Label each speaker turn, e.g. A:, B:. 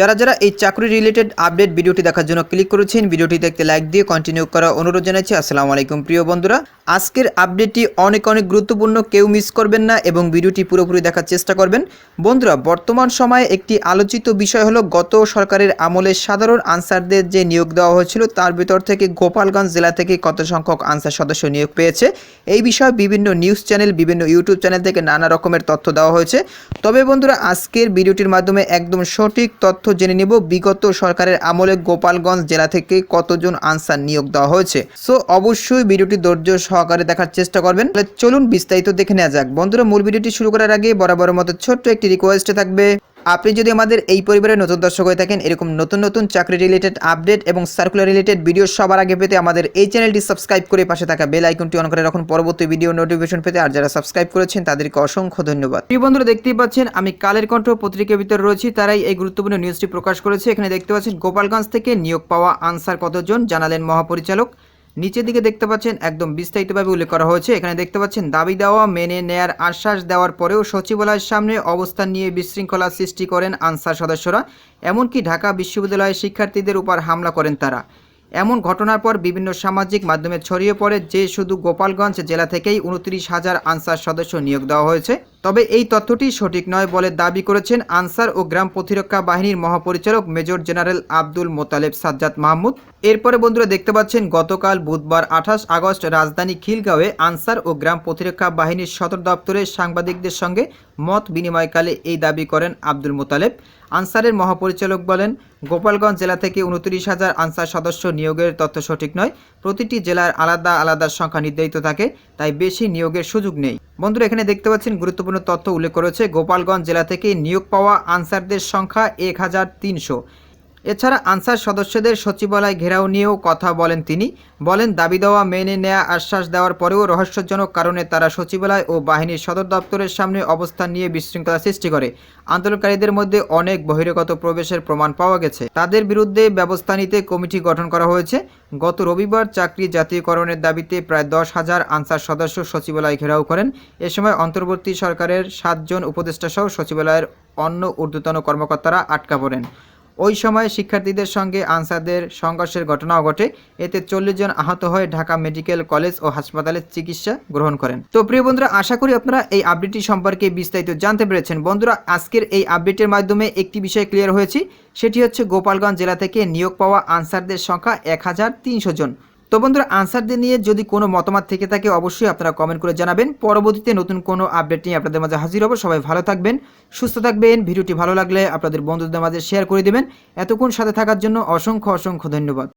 A: যারা যারা এই চাকরি রিলেটেড আপডেট ভিডিওটি দেখার জন্য ক্লিক করেছেন, ভিডিওটি দেখতে লাইক দিয়ে কন্টিনিউ করা অনুরোধ জানাচ্ছি। আসসালামু আলাইকুম প্রিয় বন্ধুরা। আজকের আপডেটটি অনেক অনেক গুরুত্বপূর্ণ, কেউ মিস করবেন না এবং ভিডিওটি পুরোপুরি দেখার চেষ্টা করবেন। বন্ধুরা, বর্তমান সময়ে একটি আলোচিত বিষয় হলো, গত সরকারের আমলে সাধারণ আনসারদের যে নিয়োগ দেওয়া হয়েছিল, তার ভিতর থেকে গোপালগঞ্জ জেলা থেকে কত সংখ্যক আনসার সদস্য নিয়োগ পেয়েছে। এই বিষয়ে বিভিন্ন নিউজ চ্যানেল বিভিন্ন ইউটিউব চ্যানেল থেকে নানা রকমের তথ্য দেওয়া হয়েছে। তবে বন্ধুরা, আজকের ভিডিওটির মাধ্যমে একদম সঠিক তথ্য জেনে নিব। বিগত সরকারের আমলে গোপালগঞ্জ জেলা থেকে কতজন আনসার নিয়োগ দেওয়া হয়েছে। সো, অবশ্যই ভিডিওটি ধৈর্য সহকারে দেখার চেষ্টা করবেন। চলুন বিস্তারিত দেখে নেওয়া যাক। বন্ধুরা, মূল ভিডিওটি শুরু করার আগে বরাবর মতো ছোট্ট একটি রিকোয়েস্ট থাকবে। আপনি যদি আমাদের এই পরিবারের নতুন দর্শক হয়ে থাকেন, এরকম নতুন নতুন চাকরি রিলেটেড আপডেট এবং সার্কুলার রিলেটেড ভিডিও সবার আগে পেতে আমাদের এই চ্যানেলটি সাবস্ক্রাইব করে পাশে থাকা বেল আইকনটি অন করে রাখুন। পরবর্তী ভিডিও নোটিফিকেশন পেতে আর যারা সাবস্ক্রাইব করেছেন, তাদেরকে অসংখ্য ধন্যবাদ। প্রিয় বন্ধুরা, দেখতেই পাচ্ছেন, আমি কালের কণ্ঠ পত্রিকার ভিতরে রয়েছি, তারাই এই গুরুত্বপূর্ণ নিউজটি প্রকাশ করেছে। এখানে দেখতে পাচ্ছেন, গোপালগঞ্জ থেকে নিয়োগ পাওয়া আনসার কতজন জানালেন মহাপরিচালক। নিচের দিকে দেখতে পাচ্ছেন একদম বিস্তারিতভাবে উল্লেখ করা হয়েছে। এখানে দেখতে পাচ্ছেন, দাবি দেওয়া, মেনে নেয়ার আশ্বাস দেওয়ার পরেও সচিবালয়ের সামনে অবস্থান নিয়ে বিশৃঙ্খলা সৃষ্টি করেন আনসার সদস্যরা। এমনকি ঢাকা বিশ্ববিদ্যালয়ের শিক্ষার্থীদের উপর হামলা করেন তারা। এমন ঘটনার পর বিভিন্ন সামাজিক মাধ্যমে ছড়িয়ে পড়ে যে শুধু গোপালগঞ্জ জেলা থেকেই উনত্রিশ হাজার আনসার সদস্য নিয়োগ দেওয়া হয়েছে। তবে এই তথ্যটি সঠিক নয় বলে দাবি করেছেন আনসার ও গ্রাম প্রতিরক্ষা বাহিনীর মহাপরিচালক মেজর জেনারেল আব্দুল মোতালেব সাজ্জাদ মাহমুদ। এরপরে বন্ধুরা দেখতে পাচ্ছেন, গতকাল বুধবার আঠাশ আগস্ট রাজধানী খিলগাঁওয়ে আনসার ও গ্রাম প্রতিরক্ষা বাহিনীর সদর দপ্তরে সাংবাদিকদের সঙ্গে মত বিনিময়কালে এই দাবি করেন আব্দুল মোতালেব। আনসারের মহাপরিচালক বলেন, গোপালগঞ্জ জেলা থেকে উনত্রিশ হাজার আনসার সদস্য নিয়োগের তথ্য সঠিক নয়। প্রতিটি জেলার আলাদা আলাদা সংখ্যা নির্ধারিত থাকে, তাই বেশি নিয়োগের সুযোগ নেই। বন্ধুরা, এখানে দেখতে পাচ্ছেন গুরুত্বপূর্ণ তথ্য উল্লেখ করেছে গোপালগঞ্জ জেলা থেকে নিয়োগ পাওয়া আনসারদের সংখ্যা এক হাজার তিনশো। এছাড়া আনসার সদস্যদের সচিবালয় ঘেরাও নিয়েও কথা বলেন তিনি। বলেন, দাবি দেওয়া, মেনে নেয়া, আশ্বাস দেওয়ার পরেও রহস্যজনক কারণে তারা সচিবালয় ও বাহিনীর সদর দপ্তরের সামনে অবস্থান নিয়ে বিশৃঙ্খলা সৃষ্টি করে। আন্দোলনকারীদের মধ্যে অনেক বহিরাগত প্রবেশের প্রমাণ পাওয়া গেছে। তাদের বিরুদ্ধে ব্যবস্থা নিতে কমিটি গঠন করা হয়েছে। গত রবিবার চাকরি জাতীয়করণের দাবিতে প্রায় দশ হাজার আনসার সদস্য সচিবালয় ঘেরাও করেন। এ সময় অন্তর্বর্তী সরকারের সাতজন উপদেষ্টা সহ সচিবালয়ের অন্য ঊর্ধ্বতন কর্মকর্তারা আটকা পড়েন। ওই সময় শিক্ষার্থীদের সঙ্গে আনসারদের সংঘর্ষের ঘটনাও ঘটে। এতে চল্লিশ জন আহত হয়ে ঢাকা মেডিকেল কলেজ ও হাসপাতালে চিকিৎসা গ্রহণ করেন। তো প্রিয় বন্ধুরা, আশা করি আপনারা এই আপডেটটি সম্পর্কে বিস্তারিত জানতে পেরেছেন। বন্ধুরা, আজকের এই আপডেটের মাধ্যমে একটি বিষয় ক্লিয়ার হয়েছে। সেটি হচ্ছে গোপালগঞ্জ জেলা থেকে নিয়োগ পাওয়া আনসারদের সংখ্যা এক হাজার তিনশো জন। তো বন্ধুরা আনসারদের নিয়ে যদি কোনো মতামত থেকে থাকে, অবশ্যই আপনারা কমেন্ট করে জানাবেন। পরবর্তীতে নতুন কোনো আপডেট নিয়ে আপনাদের মাঝে হাজির হব। সবাই ভালো থাকবেন, সুস্থ থাকবেন। ভিডিওটি ভালো লাগলে আপনাদের বন্ধুদের মাঝে শেয়ার করে দেবেন। এতক্ষণ সাথে থাকার জন্য অসংখ্য অসংখ্য ধন্যবাদ।